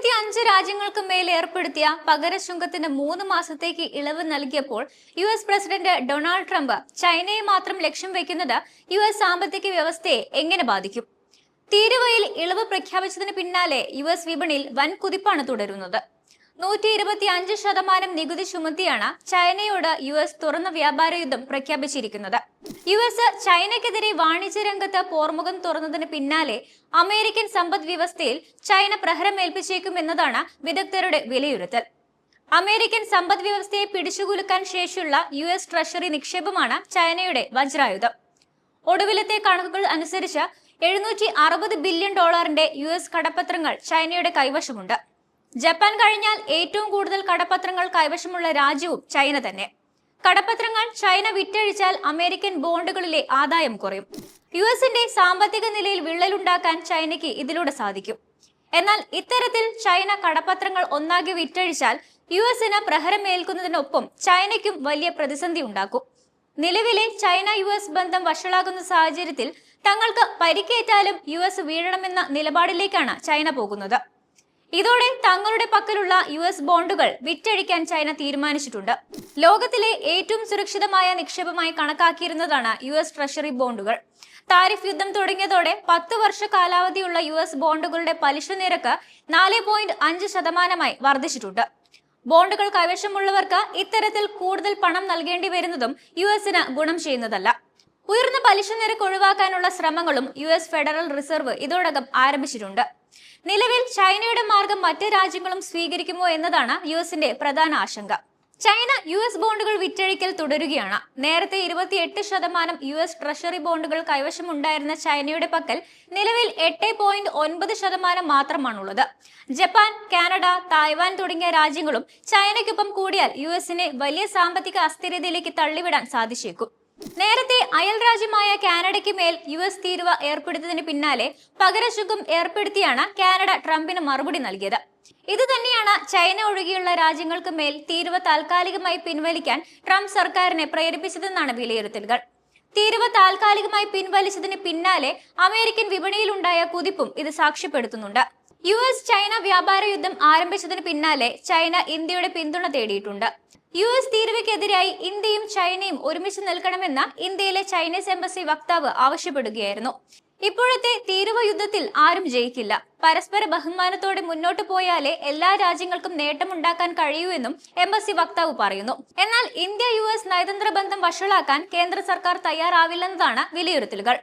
എഴുപത്തി അഞ്ച് രാജ്യങ്ങൾക്ക് മേൽ ഏർപ്പെടുത്തിയ പകരശുങ്കത്തിന് മൂന്ന് മാസത്തേക്ക് ഇളവ് നൽകിയപ്പോൾ U S president Donald Trump ചൈനയെ മാത്രം ലക്ഷ്യം വെക്കുന്നത് യു എസ് സാമ്പത്തിക വ്യവസ്ഥയെ എങ്ങനെ ബാധിക്കും? തീരുവയിൽ ഇളവ് പ്രഖ്യാപിച്ചതിന് പിന്നാലെ യു എസ് വിപണിയിൽ വൻ കുതിപ്പാണ് തുടരുന്നത്. നൂറ്റി ഇരുപത്തി അഞ്ച് ശതമാനം നികുതി ചുമത്തിയാണ് ചൈനയോട് യു എസ് തുറന്ന വ്യാപാര യുദ്ധം പ്രഖ്യാപിച്ചിരിക്കുന്നത്. യു എസ് ചൈനയ്ക്കെതിരെ വാണിജ്യ രംഗത്ത് പോർമുഖം തുറന്നതിന് പിന്നാലെ അമേരിക്കൻ സമ്പദ് വ്യവസ്ഥയിൽ ചൈന പ്രഹരമേൽപ്പിച്ചേക്കും എന്നതാണ് വിദഗ്ധരുടെ വിലയിരുത്തൽ. അമേരിക്കൻ സമ്പദ് വ്യവസ്ഥയെ പിടിച്ചുകുലുക്കാൻ ശേഷിയുള്ള യു എസ് ട്രഷറി നിക്ഷേപമാണ് ചൈനയുടെ വജ്രായുധം. ഒടുവിലത്തെ കണക്കുകൾ അനുസരിച്ച് എഴുന്നൂറ്റി അറുപത് ബില്യൺ ഡോളറിന്റെ യു എസ് കടപ്പത്രങ്ങൾ ചൈനയുടെ കൈവശമുണ്ട്. ജപ്പാൻ കഴിഞ്ഞാൽ ഏറ്റവും കൂടുതൽ കടപ്പത്രങ്ങൾ കൈവശമുള്ള രാജ്യവും ചൈന തന്നെ. കടപ്പത്രങ്ങൾ ചൈന വിറ്റഴിച്ചാൽ അമേരിക്കൻ ബോണ്ടുകളിലെ ആദായം കുറയും. യു എസിന്റെ സാമ്പത്തിക നിലയിൽ വിള്ളലുണ്ടാക്കാൻ ചൈനയ്ക്ക് ഇതിലൂടെ സാധിക്കും. എന്നാൽ ഇത്തരത്തിൽ ചൈന കടപ്പത്രങ്ങൾ ഒന്നാകെ വിറ്റഴിച്ചാൽ യു എസിന് പ്രഹരമേൽക്കുന്നതിനൊപ്പം ചൈനയ്ക്കും വലിയ പ്രതിസന്ധി ഉണ്ടാക്കും. നിലവിലെ ചൈന യു എസ് ബന്ധം വഷളാകുന്ന സാഹചര്യത്തിൽ തങ്ങൾക്ക് പരിക്കേറ്റാലും യു എസ് വീഴണമെന്ന നിലപാടിലേക്കാണ് ചൈന പോകുന്നത്. ഇതോടെ തങ്ങളുടെ പക്കലുള്ള യു എസ് ബോണ്ടുകൾ വിറ്റഴിക്കാൻ ചൈന തീരുമാനിച്ചിട്ടുണ്ട്. ലോകത്തിലെ ഏറ്റവും സുരക്ഷിതമായ നിക്ഷേപമായി കണക്കാക്കിയിരുന്നതാണ് യു എസ് ട്രഷറി ബോണ്ടുകൾ. താരിഫ് യുദ്ധം തുടങ്ങിയതോടെ പത്ത് വർഷ കാലാവധിയുള്ള യു എസ് ബോണ്ടുകളുടെ പലിശ നിരക്ക് നാല് പോയിന്റ് അഞ്ച് ശതമാനമായി വർദ്ധിച്ചിട്ടുണ്ട്. ബോണ്ടുകൾ കൈവശമുള്ളവർക്ക് ഇത്തരത്തിൽ കൂടുതൽ പണം നൽകേണ്ടി വരുന്നതും യു എസിന് ഗുണം ചെയ്യുന്നതല്ല. ഉയർന്ന പലിശ നിരക്ക് ഒഴിവാക്കാനുള്ള ശ്രമങ്ങളും യു എസ് ഫെഡറൽ റിസർവ് ഇതോടകം ആരംഭിച്ചിട്ടുണ്ട്. നിലവിൽ ചൈനയുടെ മാർഗം മറ്റ് രാജ്യങ്ങളും സ്വീകരിക്കുമോ എന്നതാണ് യു എസിന്റെ പ്രധാന ആശങ്ക. ചൈന യു എസ് ബോണ്ടുകൾ വിറ്റഴിക്കൽ തുടരുകയാണ്. നേരത്തെ ഇരുപത്തിയെട്ട് ശതമാനം യു എസ് ട്രഷറി ബോണ്ടുകൾ കൈവശമുണ്ടായിരുന്ന ചൈനയുടെ പക്കൽ നിലവിൽ എട്ട് പോയിന്റ് ഒൻപത് ശതമാനം മാത്രമാണുള്ളത്. ജപ്പാൻ കാനഡ തായ്വാൻ തുടങ്ങിയ രാജ്യങ്ങളും ചൈനയ്ക്കൊപ്പം കൂടിയാൽ യു എസിനെ വലിയ സാമ്പത്തിക അസ്ഥിരതയിലേക്ക് തള്ളിവിടാൻ സാധിച്ചേക്കും. നേരത്തെ അയൽ രാജ്യമായ കാനഡയ്ക്ക് മേൽ യു എസ് തീരുവ ഏർപ്പെടുത്തിയതിന് പിന്നാലെ പകരശുഖം ഏർപ്പെടുത്തിയാണ് കാനഡ ട്രംപിന് മറുപടി നൽകിയത്. ഇത് തന്നെയാണ് ചൈന ഒഴികെയുള്ള രാജ്യങ്ങൾക്ക് മേൽ തീരുവ താൽക്കാലികമായി പിൻവലിക്കാൻ ട്രംപ് സർക്കാരിനെ പ്രേരിപ്പിച്ചതെന്നാണ് വിലയിരുത്തലുകൾ. തീരുവ താൽക്കാലികമായി പിൻവലിച്ചതിന് പിന്നാലെ അമേരിക്കൻ വിപണിയിലുണ്ടായ കുതിപ്പും ഇത് സാക്ഷ്യപ്പെടുത്തുന്നുണ്ട്. യു എസ് ചൈന വ്യാപാര യുദ്ധം ആരംഭിച്ചതിന് പിന്നാലെ ചൈന ഇന്ത്യയുടെ പിന്തുണ തേടിയിട്ടുണ്ട്. യു എസ് തീരുവയ്ക്കെതിരായി ഇന്ത്യയും ചൈനയും ഒരുമിച്ച് നിൽക്കണമെന്ന് ഇന്ത്യയിലെ ചൈനീസ് എംബസി വക്താവ് ആവശ്യപ്പെടുകയായിരുന്നു. ഇപ്പോഴത്തെ തീരുവ യുദ്ധത്തിൽ ആരും ജയിക്കില്ല. പരസ്പര ബഹുമാനത്തോടെ മുന്നോട്ട് പോയാലേ എല്ലാ രാജ്യങ്ങൾക്കും നേട്ടമുണ്ടാക്കാൻ കഴിയൂ എന്നും എംബസി വക്താവ് പറയുന്നു. എന്നാൽ ഇന്ത്യ യു എസ് നയതന്ത്ര ബന്ധം വഷളാക്കാൻ കേന്ദ്ര സർക്കാർ തയ്യാറാവില്ലെന്നതാണ് വിലയിരുത്തലുകൾ.